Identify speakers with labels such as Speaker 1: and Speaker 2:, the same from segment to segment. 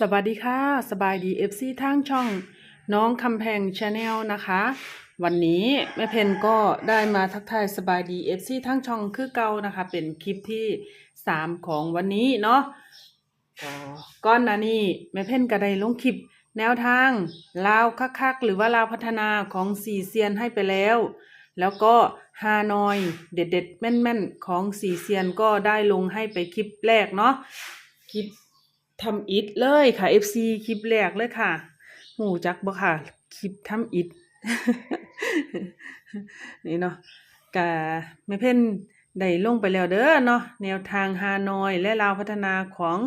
Speaker 1: สวัสดีค่ะ สบายดี FC ทางช่องน้องคำแพงชาแนลนะคะ วันนี้แม่เพนก็ได้มาทักทายสบายดี FC ทางช่องคือเก่านะคะ เป็นคลิปที่3ของวันนี้เนาะก็ก้อนหนานี้แม่เพนก็ได้ลงคลิปแนวทางลาวคักๆหรือว่าลาวพัฒนาของสี่เซียนให้ไปแล้ว แล้วก็ฮานอยเด็ดๆแม่นๆของสี่เซียนก็ได้ลงให้ไปคลิปแรกเนาะคลิป ทำอิฐเลยค่ะ FC คลิปแรกเลยค่ะหูจักบ่ค่ะ คลิปทำอิฐนี่เนาะกะแม่เพ่นได้ลงไปแล้วเด้อเนาะแนวทางฮานอยและลาวพัฒนาของ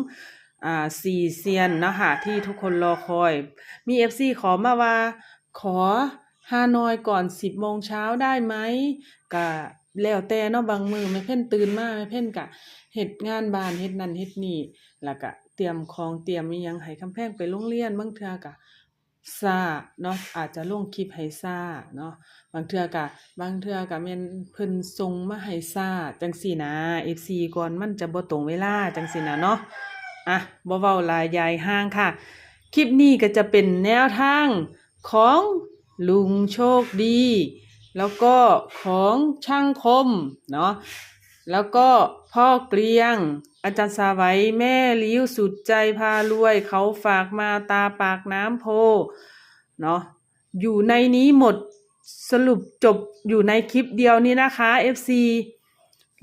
Speaker 1: อ่าสี่เซียนนะคะที่ทุกคนรอคอย มี FC ขอมาว่า ขอฮานอยก่อน10โมงเช้าได้ไหมกะแล้วแต่เนาะบางมือแม่เพ่นตื่นมาแม่เพ่นกะเฮ็ดงานบ้านเฮ็ดนั่นเฮ็ดนี่แล้วก็ เตรียมของเตรียมอิหยังให้คำแพงไปโรงเรียนบางเทื่อกะซาเนาะอาจจะลงคลิปให้ซาเนาะบางเทื่อกะบางเทื่อกะแม่นเพิ่นส่งมาให้ซาจังซี่นะ FC ก่อนมันจะบ่ตรงเวลาจังซี่นะเนาะอะบ่เว้าลายยายห่างค่ะ คลิปนี้ก็จะเป็นแนวทางของลุงโชคดี แล้วก็ของช่างคมเนาะ แล้วก็พ่อเกลียง อาจารย์สาไว้แม่ลิ้วสุดใจพารวย เขาฝากมาตาปากน้ำโพเนาะอยู่ในนี้หมดสรุปจบอยู่ในคลิปเดียวนี้นะคะ FC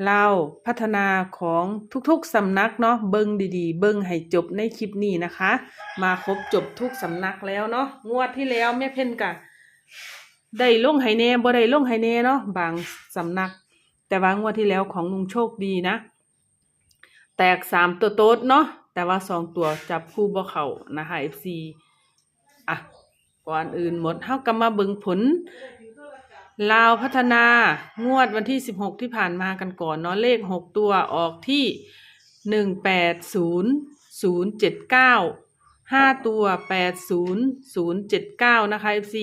Speaker 1: เราพัฒนาของทุกๆสำนักเนาะเบิ้งดีๆ เบิ้งให้จบในคลิปนี้นะคะ มาครบจบทุกสำนักแล้วเนาะงวดที่แล้วแม่เพ่นกะได้ลงไห้แน่บ่ได้ลงไห้แน่เนาะบางสำนัก แต่ว่างวดที่แล้วของลุงโชคดีนะ แตกสามตัวโต๊ดเนาะแต่ว่าสองตัวจับคู่บ่เขานะคะ FC อะก่อนอื่นหมดเฮาก็มาเบิงผลลาวพัฒนางวดวันที่ 16 ที่ผ่านมากันก่อนเนาะเลข 6 ตัวออกที่ 180079 5 ตัว 80079 นะคะ FC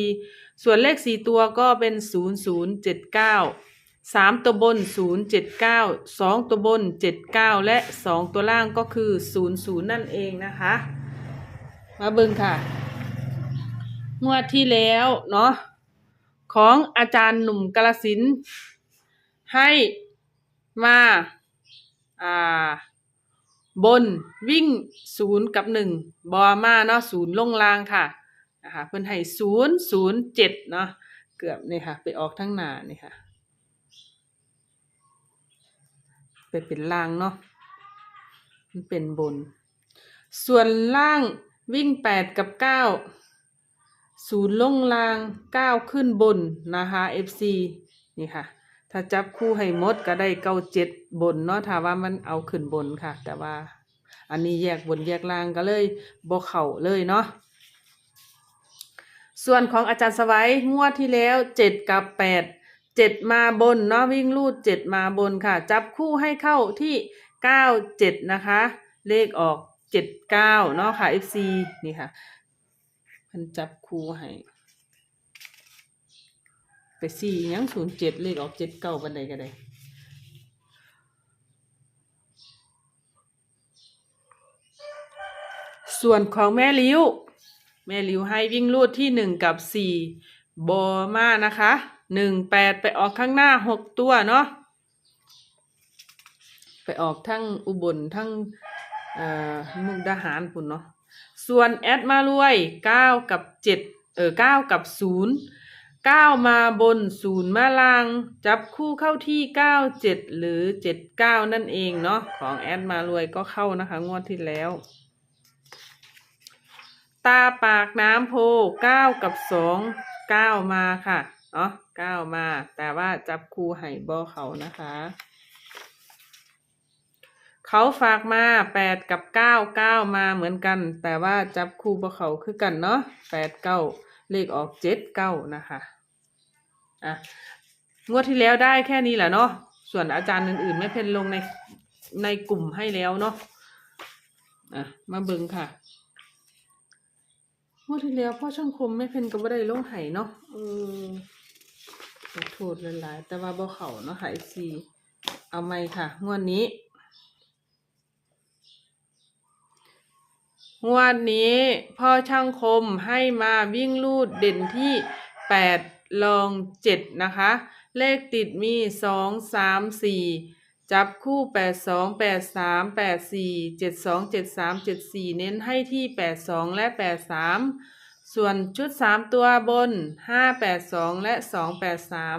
Speaker 1: ส่วนเลข 4 ตัวก็เป็น 0079 3ตัวบน079 2ตัวบน79และ2ตัวล่างก็คือ00นั่นเองนะคะ มาเบิ่งค่ะ งวดที่แล้วเนาะของอาจารย์หนุ่มกาลสินให้มาอ่าบนวิ่งศูนย์กับหนึ่งบอมาเนาะศูนย์ลงล่างค่ะนะคะเพิ่อนให้ศูนย์ศูนย์เจ็ดเนาะเกือบนี่ค่ะ ไปออกทั้งหนานี่ค่ะ ไปเป็นล่างเนาะมันเป็นบน ส่วนล่างวิ่งแปดกับเก้าศูนย์ลงล่างก้าขึ้นบนนะคะ FC นี่ค่ะ ถ้าจับคู่ให้หมดก็ได้เก้าเจ็ดบนเนาะถ้าว่ามันเอาขึ้นบนค่ะ แต่ว่าอันนี้แยกบนแยกล่างก็เลยบ่เข่าเลยเนาะส่วนของอาจารย์สวัยงวดที่แล้วเจ็ดกับแปด เจ็ดมาบนเนาะวิ่งลูดเจ็ดมาบนค่ะ จับคู่ให้เข้าที่เก้าเจ็ดนะคะ เลขออกเจ็ดเก้าเนาะค่ะ FC นี่ค่ะ มันจับคู่ให้ไปสี่ยังศูนย์เจ็ดเลขออกเจ็ดเก้าบันไดก็ได้ส่วนของแม่ลิ้ว แม่ลิ้วให้วิ่งลูดที่หนึ่งกับสี่บอมานะคะ หนึ่งแปดไปออกข้างหน้าหกตัวเนาะไปออกทั้งอุบลทั้งมุกดาหารพุ่นเนาะส่วนแอดมารวยเก้ากับเจ็ดเออเก้ากับศูนย์เก้ามาบนศูนย์มาล่าง จับคู่เข้าที่เก้าเจ็ดหรือเจ็ดเก้านั่นเองเนาะของแอดมารวยก็เข้านะคะ งวดที่แล้ว ตาปากน้ำโพเก้ากับสองเก้ามาค่ะ เนาะก้ามา แต่ว่าจับคู่ไห่บอเขานะคะ เขาฝากมาแปดกับเก้าเก้ามาเหมือนกัน แต่ว่าจับคู่บ่เขาคือกันเนาะแปดเก้าเลขออกเจ็ดเก้านะคะอะงวดที่แล้วได้แค่นี้แหละเนาะส่วนอาจารย์อื่นๆ ไม่เพ่นลงในในกลุ่มให้แล้วเนาะอะมาเบิ่งค่ะงวดที่แล้วพ่อช่างคมไม่เพ่นก็บ่ได้ลงไห้เนาะเออ ขอโทษหลายๆ แต่ว่าบ่เขาเนาะค่ะไอซีเอาไหมค่ะ งวดนี้ งวดนี้พ่อช่างคมให้มาวิ่งลูดเด่นที่แปดลองเจ็ดนะคะ เลขติดมีสองสามสี่จับคู่แปดสองแปดสามแปดสี่เจ็ดสองเจ็ดสามเจ็ดสี่เน้นให้ที่แปดสองและแปด ส่วนชุดสามตัวบนห้าแปดสองและสองแปดสาม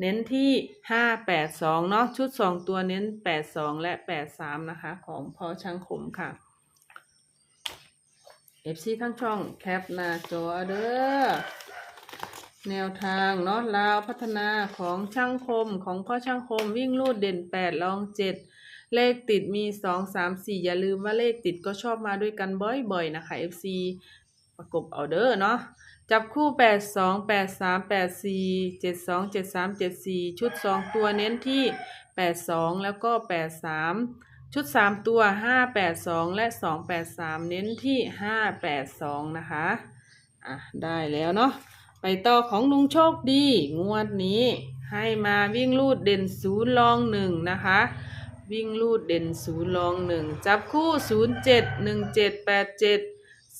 Speaker 1: เน้นที่ห้าแปดสองเนาะชุดสองตัวเน้นแปดสองและแปดสามนะคะ ของพ่อช่างคมค่ะ FC ทั้งช่องแคปหน้าจอเด้อแนวทางเนาะลาวพัฒนาของช่างคมของพ่อช่างคมวิ่งลูดเด่นแปดลองเจ็ดเลขติดมีสองสามสี่อย่าลืมว่าเลขติดก็ชอบมาด้วยกันบ่อยๆนะคะ FC ประกบเอาเด้อเนาะจับคู่แปดสองแปดสามแปดสี่เจ็ดสองเจ็ดสามเจ็ดสี่ชุดสองตัวเน้นที่แปดสองแล้วก็แปดสามชุด3ตัว582แปดสองและ283เน้นที่582นะคะอะได้แล้วเนาะไปต่อของลุงโชคดี งวดนี้ให้มาวิ่งลูดเด่นศูนย์ลองหนึ่งนะคะ วิ่งลูดเด่นศูนย์ลองหนึ่งจับคู่ศูนย์เจ็ดหนึ่งเจ็ดแปดเจ็ด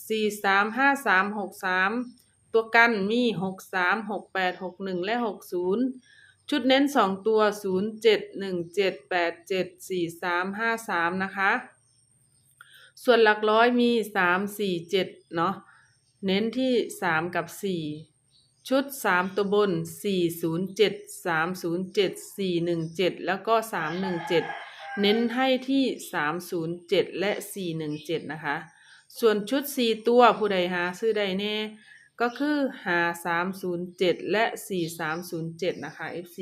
Speaker 1: 0 7 1 7 8 7 4 3 5 3 6 3ตัวกันมี6 3 6 8 6 1แปดหกหนึ่งและ60ชุดเน้นสองตัวศูนย์เจ็ดหนึ่งเจ็ดแปดเจ็ดสี่สามห้าสามนะคะ ส่วนหลักร้อยมีสามสี่เจ็ดเนาะเน้นที่สามกับสี่ชุดสามตัวบนสี่ศูนย์เจ็ดสามศูนย์เจ็ดสี่หนึ่งเจ็ดแล้วก็สามหนึ่งเจ็ดเน้นให้ที่สามศูนย์เจ็ดและสี่หนึ่งเจ็ดนะคะ ส่วนชุดสี่ตัวผู้ใดหาซื้อได้แน่ ก็คือหาสามศูนย์เจ็ดและสี่สามศูนย์เจ็ดนะคะ FC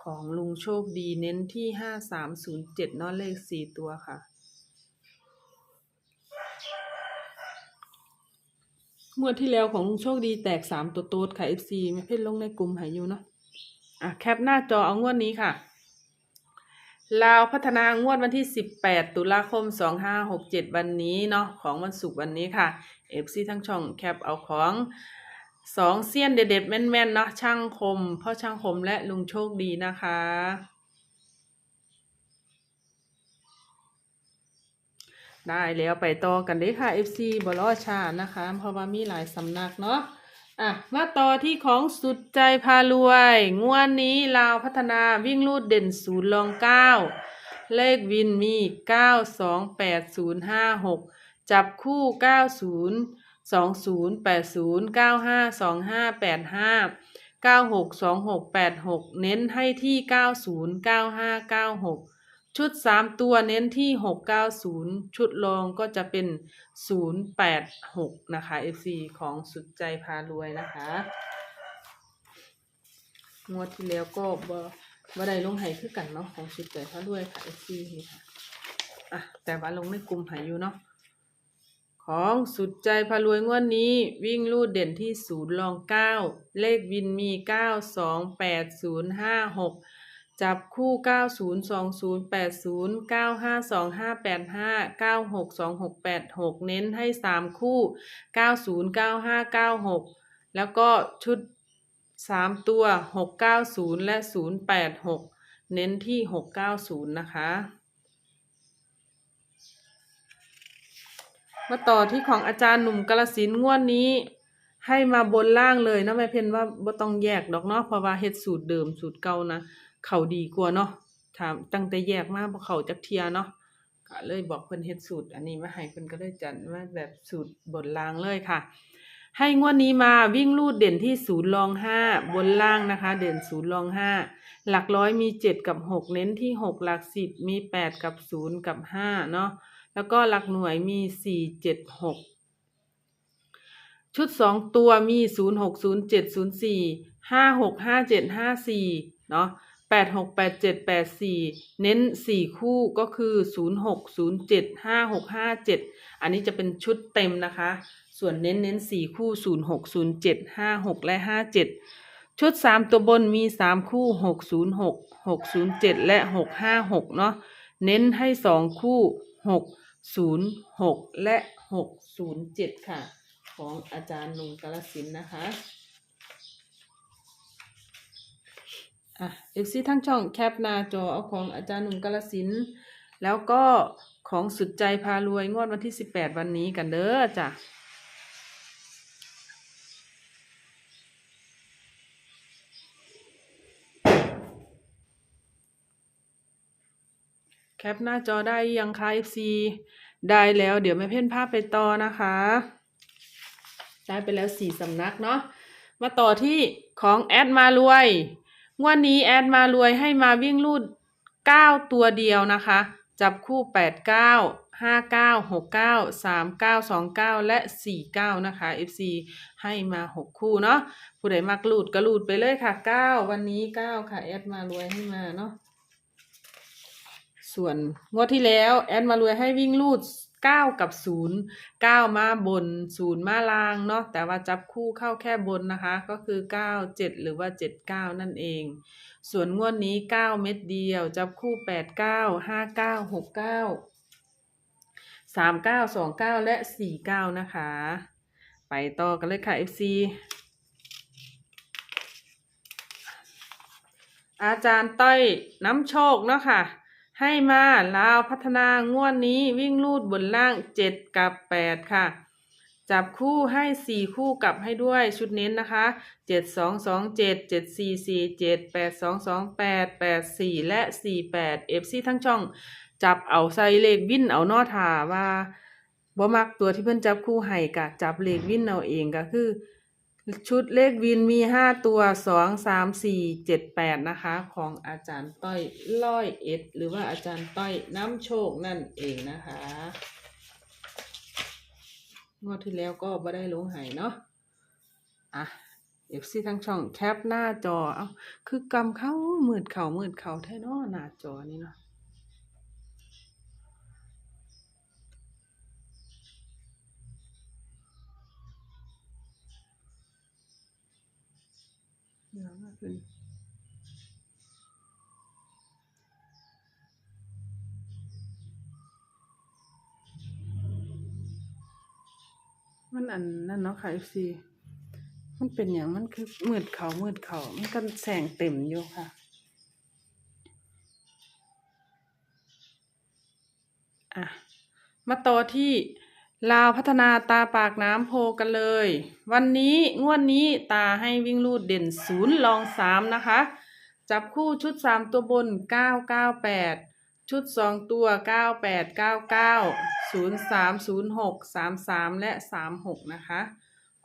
Speaker 1: ของลุงโชคดีเน้นที่ห้าสามศูนย์เจ็ดนอเลขสี่ตัวค่ะงวดที่แล้วของลุงโชคดีแตกสามตัวโต๊ดค่ะ FC ไม่เพ่นลงในกลุ่มหายอยู่เนาะอะแคปหน้าจอเอางวดนี้ค่ะ ลาวพัฒนางวดวันที่ 18 ตุลาคม 2567 วันนี้เนาะของวันศุกร์วันนี้ค่ะ FC ทั้งช่องแคปเอาของสองเซียนเด็ดๆแม่นๆเนาะช่างคมพ่อช่างคมและลุงโชคดีนะคะ ได้แล้วไปต่อกันเลยค่ะ FC บลอชานะคะ เพราะว่ามีหลายสำนักเนาะ อะมาต่อที่ของสุดใจพารวย งวดนี้ลาวพัฒนาวิ่งลูดเด่นศูนย์ลองเก้าเลขวินมีเก้าสองแปดศูนย์ห้าหกจับคู่เก้าศูนย์สองศูนย์แปดศูนย์เก้าห้าสองห้าแปดห้าเก้าหกสองหกแปดหกเน้นให้ที่เก้าศูนย์เก้าห้าเก้าหก ชุดสามตัวเน้นที่หกเก้าศูนย์ชุดรองก็จะเป็นศูนย์แปดหกนะคะ FC ของสุดใจพารวยนะคะงวดที่แล้วก็บ่บ่ได้ลงให้คือกันเนาะของสุดใจพารวยค่ะ FC นี่ค่ะอะแต่ว่าลงในกลุ่มให้อยู่เนาะของสุดใจพารวยงวดนี้วิ่งลูดเด่นที่ศูนย์รองเก้าเลขวินมีเก้าสองแปดศูนย์ห้าหก จับคู่ 90 20 80 95 25 85 96 26 86 เน้นให้ 3 คู่ 90 95 96 แล้วก็ชุด 3 ตัว 690 และ 086 เน้นที่ 690 นะคะ มาต่อที่ของอาจารย์หนุ่มกาลสินงวดนี้ให้มาบนล่างเลยนะแม่เพนว่าบ่ต้องแยกดอกเนาะเพราะว่าเฮ็ดสูตรเดิมสูตรเก่านะ เขาดีกว่าเนาะถามตั้งแต่แยกมาบ่เขาจักเทียเนาะก็เลยบอกเพิ่นเฮ็ดสูตร อันนี้มาให้เพิ่นก็เลยจัดมาแบบสูตรบนล่างเลยค่ะ ให้งวดนี้มาวิ่งลูดเด่นที่ศูนย์รองห้าบนล่างนะคะ เด่นศูนย์รองห้าหลักร้อยมีเจ็ดกับหกเน้นที่หกหลักสิบมีแปดกับศูนย์กับห้าเนาะแล้วก็หลักหน่วยมีสี่เจ็ดหกชุดสองตัวมีศูนย์หกศูนย์เจ็ดศูนย์สี่ห้าหกห้าเจ็ดห้าสี่เนาะ แปดหกแปดเจ็ดแปดสี่เน้นสี่คู่ก็คือศูนย์หกศูนย์เจ็ดห้าหกห้าเจ็ดอันนี้จะเป็นชุดเต็มนะคะ ส่วนเน้นเน้นสี่คู่ศูนย์หกศูนย์เจ็ดห้าหกและห้าเจ็ดชุดสามตัวบนมีสามคู่หกศูนย์หกหกศูนย์เจ็ดและหกห้าหกเนาะเน้นให้สองคู่หกศูนย์หกและหกศูนย์เจ็ดค่ะ ของอาจารย์นุงกาลสินนะคะ อะเอฟซีทั้งช่องแคปหน้าจอเอาของอาจารย์หนุ่มกาลสิน แล้วก็ของสุดใจพารวยงวดวันที่สิบแปดวันนี้กันเด้อจ้ะแคปหน้าจอได้ยังคะ FC ได้แล้วเดี๋ยวแม่เพ่นภาพไปต่อนะคะ ได้ไปแล้วสี่สำนักเนาะมาต่อที่ของแอดมารวย งวันนี้แอดมารวยให้มาวิ่งลูดเก้าตัวเดียวนะคะ จับคู่แปดเก้าห้าเก้าหกเก้าสามเก้าสองเก้าและสี่เก้านะคะ FC ให้มาหกคู่เนาะผู้ใดมักลูดก็ลูดไปเลยค่ะเก้าวันนี้เก้าค่ะแอดมารวยให้มาเนาะส่วนงวดที่แล้วแอดมารวยให้วิ่งลูด เก้ากับศูนย์เก้ามาบนศูนย์มาล่างเนาะแต่ว่าจับคู่เข้าแค่บนนะคะ ก็คือเก้าเจ็ดหรือว่าเจ็ดเก้านั่นเอง ส่วนงวดนี้เก้าเม็ดเดียว จับคู่แปดเก้าห้าเก้าหกเก้าสามเก้าสองเก้าและสี่เก้านะคะ ไปต่อกันเลยค่ะ FC อาจารย์ต้อยน้ำโชคเนาะค่ะ ให้มาลาวพัฒนางวดนี้วิ่งลูดบนล่างเจ็ดกับแปดค่ะ จับคู่ให้สี่คู่กลับให้ด้วยชุดเน้นนะคะเจ็ดสองสองเจ็ดเจ็ดสี่สี่เจ็ดแปดสองสองแปดแปดสี่และสี่แปดเอฟซีทั้งช่อง จับเอาใส่เลขวิ่นเอานอถาว่าบ่มักตัวที่เพิ่อนจับคู่ให้กะจับเลขวิ่นเอาเองก็คือ ชุดเลขวินมีห้าตัวสองสามสี่เจ็ดแปดนะคะ ของอาจารย์ต้อยร้อยเอ็ด หรือว่าอาจารย์ต้อยน้ำโชคนั่นเองนะคะงวดที่แล้วก็บ่ได้ลงหายเนาะอะเอฟซีทั้งช่องแคปหน้าจอเอาคือกำเข้ามืดเข่ามืดเข่าแท้นาะหน้าจอนี่เนาะ เดี๋ยวมาขึ้นมันอันนั่นเนาะค่ะ FC มันเป็นอย่างมันคือมืดเขามืดเขามันก็แสงเต็มอยู่ค่ะอะ มาต่อที่ ลาวพัฒนาตาปากน้ำโพกันเลย วันนี้งวดนี้ตาให้วิ่งลูดเด่นศูนย์ลองสามนะคะ จับคู่ชุดสามตัวบนเก้าเก้าแปดชุดสองตัวเก้าแปดเก้าเก้าศูนย์สามศูนย์หกสามสามและสามหกนะคะ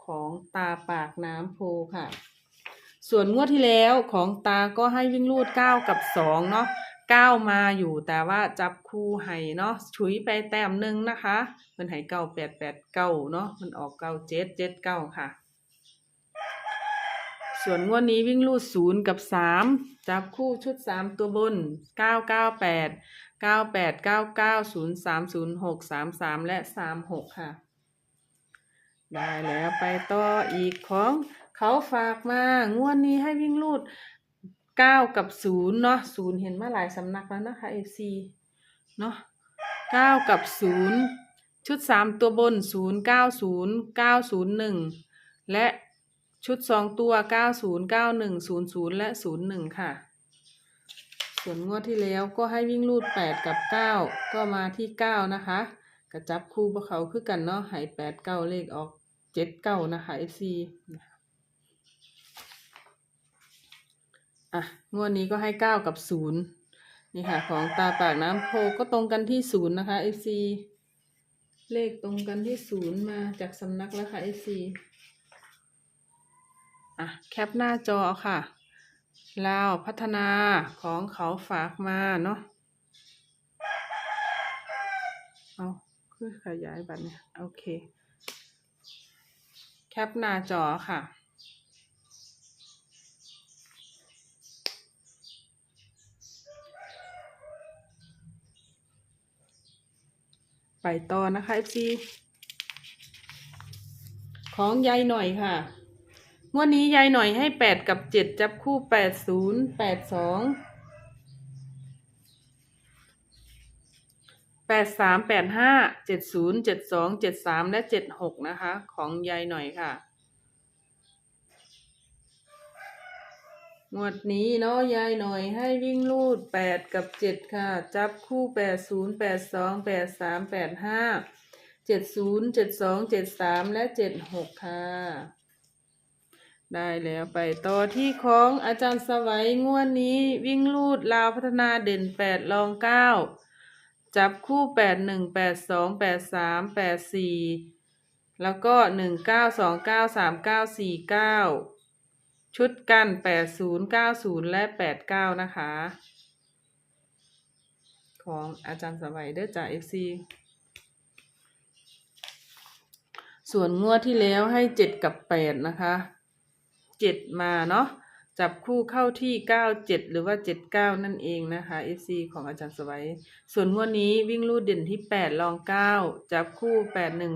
Speaker 1: ของตาปากน้ำโพค่ะ ส่วนงวดที่แล้วของตาก็ให้วิ่งลูดเก้ากับสองเนาะ ก้ามาอยู่แต่ว่าจับคู่ให้เนาะฉุยไปแต้มหนึ่งนะคะเพิ่นให้เก้าแปดแปดเก้าเนาะมันออกเก้าเจ็ดเจ็ดเก้าค่ะ ส่วนงวดนี้วิ่งลูดศูนย์กับสามจับคู่ชุดสามตัวบนเก้าเก้าแปดเก้าแปดเก้าเก้าศูนย์สามศูนย์หกสามสามและสามหกค่ะ ได้แล้วไปต่ออีกของเขาฝากมางวดนี้ให้วิ่งลูด เก้ากับศูนย์เนาะศูนย์เห็นมาหลายสำนักแล้วนะคะเอซีเนาะเก้ากับศูนย์ชุดสามตัวบนศูนย์เก้าศูนย์เก้าศูนย์หนึ่งและชุดสองตัวเก้าศูนย์เก้าหนึ่งศูนย์ศูนย์และศูนย์หนึ่งค่ะ ส่วนงวดที่แล้วก็ให้วิ่งลูดแปดกับเก้าก็มาที่เก้านะคะ กระจับคู่พวกเขาคือกันเนาะหายแปดเก้าเลขออกเจ็ดเก้านะคะ FC อะ อะงวดนี้ก็ให้เก้ากับศูนย์นี่ค่ะ ของตาปากน้ำโพก็ตรงกันที่ศูนย์นะคะ FC เลขตรงกันที่ศูนย์มาจากสำนักแล้วค่ะ FC อะแคปหน้าจอเอาค่ะลาวพัฒนาของเขาฝากมาเนาะเอาคือขยายบัตรเนี่ย โอเค แคปหน้าจอค่ะ ไปต่อนะคะ FC ของยายหน่อยค่ะงวดนี้ยายหน่อยให้แปดกับเจ็ดจับคู่แปดศูนย์แปดสองแปดสามแปดห้าเจ็ดศูนย์เจ็ดสองเจ็ดสามและเจ็ดหกนะคะ ของยายหน่อยค่ะ งวดนี้เนาะยายหน่อยให้วิ่งลูดแปดกับเจ็ดค่ะ จับคู่แปดศูนย์แปดสองแปดสามแปดห้าเจ็ดศูนย์เจ็ดสองเจ็ดสามและเจ็ดหกค่ะ ได้แล้วไปต่อที่ของอาจารย์สวัยงวดนี้วิ่งลูดลาวพัฒนาเด่นแปดรองเก้าจับคู่แปดหนึ่งแปดสองแปดสามแปดสี่แล้วก็หนึ่งเก้าสองเก้าสามเก้าสี่เก้า ชุดกันแปดศูนย์เก้าศูนย์และแปดเก้านะคะ ของอาจารย์สวัยเด้อจากเอฟซีส่วนงวดที่แล้วให้เจ็ดกับแปดนะคะเจ็ดมาเนาะจับคู่เข้าที่เก้าเจ็ดหรือว่าเจ็ดเก้านั่นเองนะคะ FC ของอาจารย์สวัย ส่วนงวดนี้วิ่งลูดเด่นที่แปดลองเก้าจับคู่แปดหนึ่ง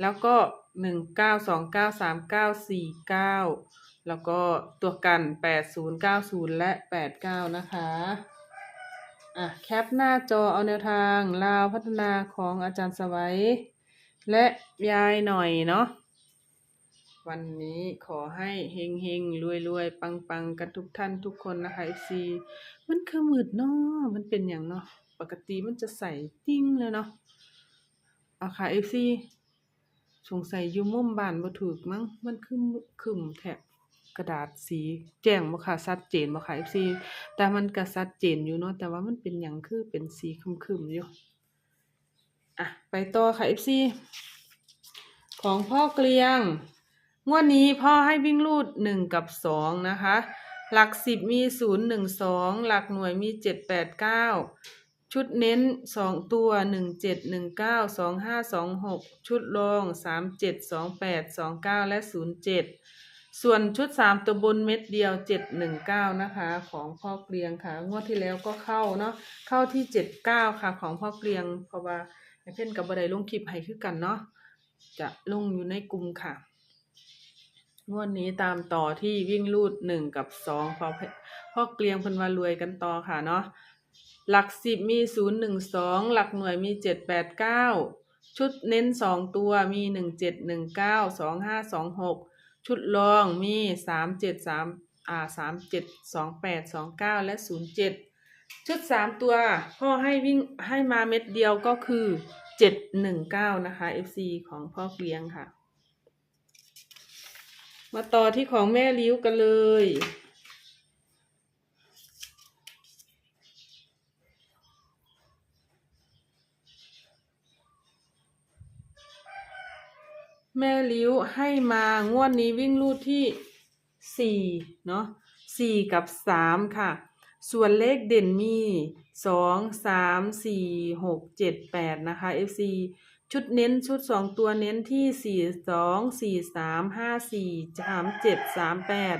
Speaker 1: แล้วก็หนึ่งเก้าสองเก้าสามเก้าสี่เก้าแล้วก็ตัวกันแปดศูนย์เก้าศูนย์และแปดเก้านะคะอะแคปหน้าจอเอาแนวทางลาวพัฒนาของอาจารย์สวัย และยายหน่อยเนาะวันนี้ขอให้เฮงเฮงรวยรวยปังปังกันทุกท่านทุกคนนะคะ FC มันคือมืดเนาะมันเป็นอย่างเนาะปกติมันจะใส่ติ้งเลยเนาะเอาค่ะ FC สงสัยอยู่มุมบ้านบ่ถูกมั้ง มันคือขึ้มแถบกระดาษสีแจ้งบ่ค่ะชัดเจนบ่ค่ะ FC แต่มันก็ชัดเจนอยู่เนาะแต่ว่ามันเป็นหยังคือเป็นสีคึมๆอยู่อะไปต่อค่ะ FC ของพ่อเกลียง งวดนี้พ่อให้วิ่งลูดหนึ่งกับสองนะคะ หลักสิบมีศูนย์หนึ่งสองหลักหน่วยมีเจ็ดแปดเก้า ชุดเน้นสองตัวหนึ่งเจ็ดหนึ่งเก้าสองห้าสองหกชุดรองสามเจ็ดสองแปดสองเก้าและศูนย์เจ็ดส่วนชุดสามตัวบนเม็ดเดียวเจ็ดหนึ่งเก้านะคะ ของพ่อเกลียงค่ะ งวดที่แล้วก็เข้าเนาะเข้าที่เจ็ดเก้าค่ะ ของพ่อเกลียง เพราะว่าเพ่นกับบัไดลงคลิปให้คือกันเนาะจะลงอยู่ในกลุ่มค่ะ งวดนี้ตามต่อที่วิ่งลูดหนึ่งกับสองพอพ่อเกลียงเพิ่นว่ารวยกันต่อค่ะเนาะ หลักสิบมีศูนย์หนึ่งสองหลักหน่วยมีเจ็ดแปดเก้าชุดเน้นสองตัวมีหนึ่งเจ็ดหนึ่งเก้าสองห้าสองหกชุดรองมีสามเจ็ดสามอ่าสามเจ็ดสองแปดสองเก้าและศูนย์เจ็ดชุดสามตัวพ่อให้วิ่งให้มาเม็ดเดียวก็คือเจ็ดหนึ่งเก้านะคะ FC ของพ่อเกลียงค่ะ มาต่อที่ของแม่ลิ้วกันเลย แม่ลิ้วให้มางวดนี้วิ่งลูดที่สี่เนาะสี่กับสามค่ะ ส่วนเลขเด่นมีสองสามสี่หกเจ็ดแปดนะคะ FC ชุดเน้นชุดสองตัวเน้นที่สี่สองสี่สามห้าสี่สามเจ็ดสามแปด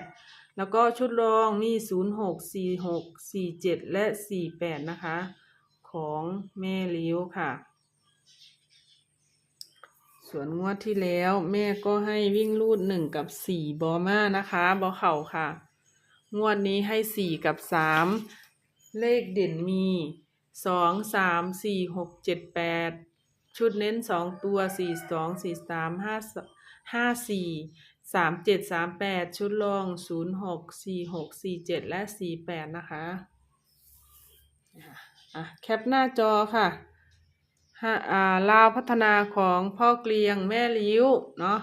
Speaker 1: แล้วก็ชุดรองมีศูนย์หกสี่หกสี่เจ็ดและสี่แปดนะคะ ของแม่ลิ้วค่ะ ส่วนงวดที่แล้วแม่ก็ให้วิ่งลูดหนึ่งกับสี่บอมานะคะบอเข่าค่ะ งวดนี้ให้สี่กับสามเลขเด่นมีสองสามสี่หกเจ็ดแปดชุดเน้นสองตัวสี่สองสี่สามห้าห้าสี่สามเจ็ดสามแปดชุดรองศูนย์หกสี่หกสี่เจ็ดและสี่แปดนะคะอะแคปหน้าจอค่ะ ลาวพัฒนาของพ่อเกลียงแม่ลิ้วเนาะ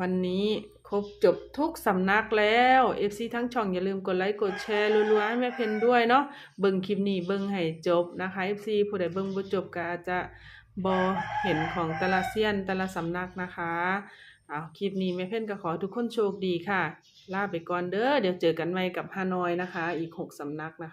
Speaker 1: วันนี้ครบจบทุกสำนักแล้ว FC ทั้งช่องอย่าลืมกดไลค์กดแชร์รัวๆให้แม่เพนด้วยเนาะเบิ่งคลิปนี้เบิ่งให้จบนะคะ FC ผู้ใดเบิ่งบ่จบก็อาจจะบ่เห็นของแต่ละเซียนแต่ละสำนักนะคะเอาคลิปนี้แม่เพนก็ขอทุกคนโชคดีค่ะ ลาไปก่อนเด้อเดี๋ยวเจอกันใหม่กับฮานอยนะคะ อีกหกสำนักนะคะ